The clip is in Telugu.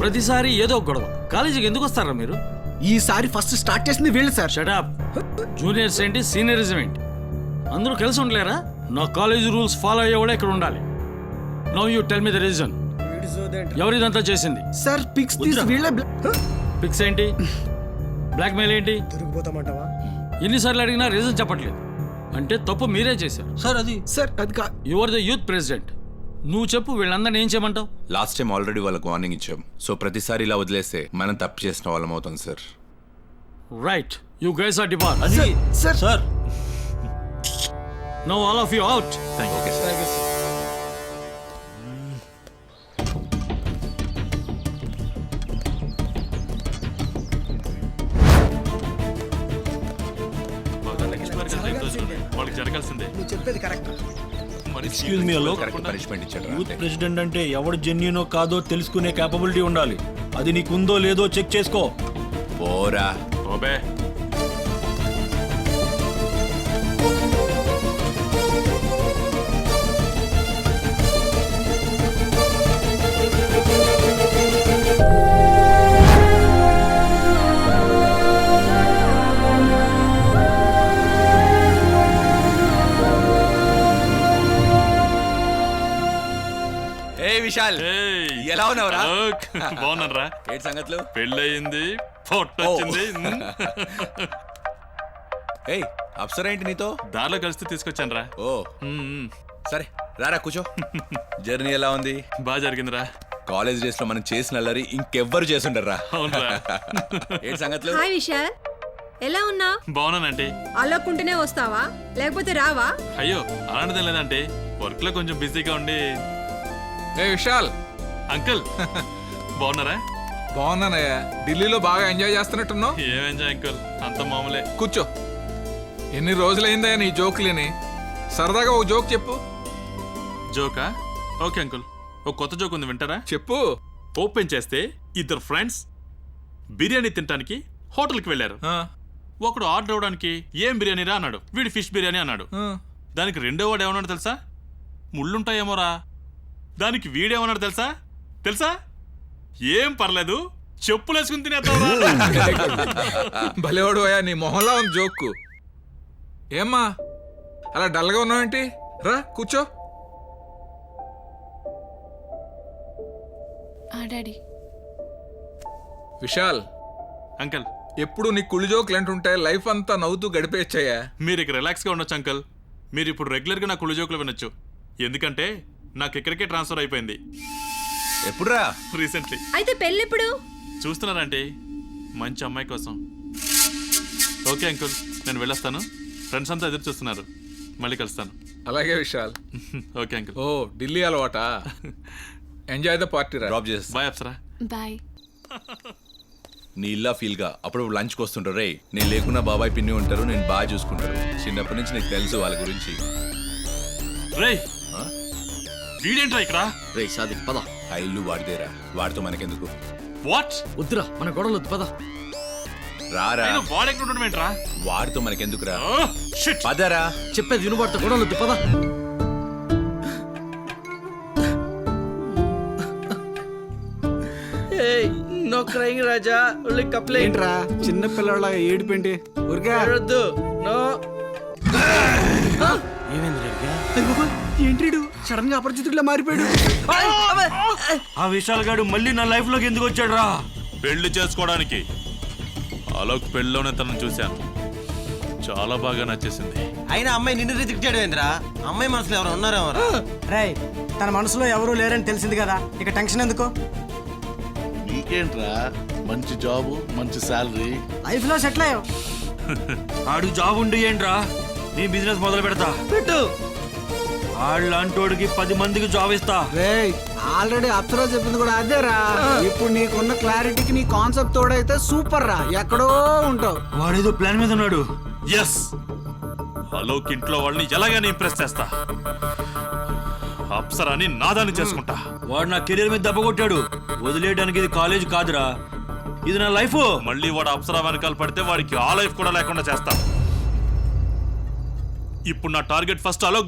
ప్రతిసారి ఏదో ఒక గొడవ. కాలేజీకి ఎందుకు వస్తారా మీరు? ఈసారి ఫస్ట్ స్టార్ట్ చేసింది వీళ్ళు సార్. షటాప్ జూనియర్స్ ఏంటి సీనియరిజం ఏంటి? అందరూ కలిసి ఉండలేరా? నా కాలేజ్ రూల్స్ ఫాలో అయ్యేవాడే ఇక్కడ ఉండాలి. No you tell me the reason ఎవరిదంతా చేసింది? సార్ పిక్స్ వీళ్ళే ఫిక్స్ ఏంటి? బ్లాక్మెయిల్ ఏంటి? దొరికిపోతామంటావా? ఎన్నిసార్లు అడిగినా రీజన్ చెప్పట్లేదు. అంటే తప్పు మీరే చేశారు. సార్ అది సార్ అది కా you are the youth president నువ్వు చెప్పు వీళ్ళందరినీ ఏం చేయమంటావు? లాస్ట్ టైం ఆల్రెడీ వాళ్ళకి వార్నింగ్ ఇచ్చాం. సో ప్రతిసారి ఇలా వదిలేస్తే మనం తప్పు చేసిన వాళ్ళం అవుతాం sir right you guys are depart అది sir sir no all of you out okay sir వాళ్ళకి జరగాల్సిందే. నువ్వు చెప్పేది correct. Excuse me youth president అంటే ఎవడు జెన్యునో కాదో తెలుసుకునే కేపబిలిటీ ఉండాలి. అది నీకుందో లేదో చెక్ చేసుకో. పోరా. విశాల్. ఎలా ఉన్నావురా? బాగున్నారా ఏంటి సంగతులు? పెళ్ళయింది పొట్ట వచ్చింది. ఉమ్. ఏయ్ అప్సరా ఏంటి నీతో? దారిలో కలిస్తే తీసుకొచ్చాను రా ఓ సరే రారా కూర్చో. జర్నీ ఎలా ఉంది? బాగా జరిగిందిరా. కాలేజ్ డేస్లో మనం చేసిన అల్లరి ఇంకెవ్వరు చేసుండర్రా అవునరా. ఏంటి సంగతులు? హాయ్ విశాల్. ఎలా ఉన్నా బాగున్నానంటే అల్లకుంటూనే వస్తావా? లేకపోతే రావా? అయ్యో అలాంటిదేం లేదంటే వర్క్లో కొంచెం బిజీగా ఉండి ఏ విశాల్. అంకుల్. బాగున్నారా? బాగున్నానయ్యా. ఢిల్లీలో బాగా ఎంజాయ్ చేస్తున్నట్టున్నావు? ఏం ఎంజాయ్ అంకుల్? అంత మామూలే. కూర్చో. ఎన్ని రోజులైందా నీ జోకులేని? సరదాగా ఓ జోక్ చెప్పు. జోకా? Okay uncle. ఒక కొత్త జోక్ ఉంది వింటారా? చెప్పు. ఓపెన్ చేస్తే ఇద్దరు ఫ్రెండ్స్ బిర్యానీ తినడానికి హోటల్కి వెళ్ళారు. ఒకడు ఆర్డర్ అవ్వడానికి ఏం బిర్యానీ రా అన్నాడు. వీడు ఫిష్ బిర్యానీ అన్నాడు. దానికి రెండో వాడు ఏమన్నాడు తెలుసా? ముళ్ళుంటాయేమోరా? దానికి వీడేమన్నాడు తెలుసా? తెలుసా? ఏం పర్లేదు. చెప్పులేసుకుని తినేద్దాంరా. భలేవాడు అయ్యా నీ మొహంలా ఉంది జోక్కు ఏమ్మా అలా డల్గా ఉన్నావేంటి? రా కూర్చో. ఆ డాడీ. విశాల్ అంకుల్. ఎప్పుడు నీ కుళ్ళు జోకులు అంటుంటే లైఫ్ అంతా నవ్వుతూ గడిపేయచ్చయ్యా. మీరు ఇక రిలాక్స్గా ఉండొచ్చు అంకుల్. మీరు ఇప్పుడు రెగ్యులర్గా నా కుళ్ళు జోకులు వినొచ్చు. ఎందుకంటే నాకు ఇక్కడికే ట్రాన్స్ఫర్ అయిపోయింది. ఎప్పుడురా? రీసెంట్లీ. అయితే పెళ్ళెప్పుడు? చూస్తున్నారంటే మంచి అమ్మాయి కోసం. ఓకే అంకుల్ నేను వెళ్ళొస్తాను. ఫ్రెండ్స్ అంతా ఎదురు చూస్తున్నారు. మళ్ళీ కలుస్తాను. అలాగే విశాల్. Okay uncle. ఓ ఢిల్లీ అలవాటా? ఎంజాయ్ ద పార్టీ రా. డ్రాప్ చేస్తా బాయ్ అప్సరా. బాయ్ నీ ఇల్లా ఫీల్గా. అప్పుడు లంచ్కి వస్తుంటారు రే నేను లేకున్నా బాబాయ్ పిన్ని ఉంటారు నేను బాగా చూసుకుంటారు. చిన్నప్పటి నుంచి నీకు తెలుసు వాళ్ళ గురించి. రేయ్ వీడేంట్రా ఇక్కడ? రే సాదిక్ పద. ఆ ఇల్లు వాడిదేరా. వాడితో మనకెందుకు? వాట్? వద్దురా మన గొడవలు పద. రారా. నేను వాడెక్కడ ఉండడం ఏంట్రా? వాడితో మనకెందుకురా? షిట్. పదరా. చెప్పేది వినుబాటుతో గొడవలు పద. No crying Raja. కంప్లైంట్. ఏంట్రా? చిన్న పిల్లల ఏడుపేంటి ఊరికే? వద్దు నో. ఏంట్రీడు సడన్గా అపరిచితుడిలా మారిపోయాడు. ఆ విశాల్ గాడు మళ్ళీ నా లైఫ్లోకి ఎందుకు వచ్చాడు రా పెళ్ళి చేసుకోవడానికి. అలోక్ పెళ్ళిలోనే తనను చూశాను. చాలా బాగా నచ్చేసింది. అయినా అమ్మాయి నిన్ను రిజెక్ట్ చేయడం ఏంద్రా? అమ్మాయి మనసులో ఎవరు ఉన్నారేమో రేయ్ తన మనసులో ఎవరూ లేరని తెలిసింది కదా. ఇక టెన్షన్ ఎందుకు? నీకేంట్రా? మంచి జాబు మంచి శాలరీ. లైఫ్లో సెటిల్ అయ్యావు. ఆడు జాబ్ ఉండి ఏంట్రా? నీ బిజినెస్ మొదలు పెడతా. పెట్టు. ఆళ్ళంటోడికి పది మందికి జాబ్ ఇస్తా. రేయ్ ఆల్రెడీ అప్సరా చెప్పింది కూడా అదేరా. ఇప్పుడు నీకున్న క్లారిటీకి నీ కాన్సెప్ట్ తోడైతే సూపర్ రా. ఎక్కడో ఉంటావు. వాడేదో ప్లాన్ మీద ఉన్నాడు. ఎస్ అలోక్ ఇంట్లో వాళ్ళని ఎలాగైనా ఇంప్రెస్ చేస్తా. అప్సరాని నాదాన్ని చేసుకుంటా. వాడు నా కెరీర్ మీద దెబ్బ కొట్టాడు. వదిలేయడానికి ఇది కాలేజ్ కాదురా. ఇది నా లైఫ్. మళ్ళీ వాడు అప్సరా వెనకాల పడితే వాడికి ఆ లైఫ్ కూడా లేకుండా చేస్తా. ఇప్పుడు నా టార్గెట్ ఫస్ట్ అలోక్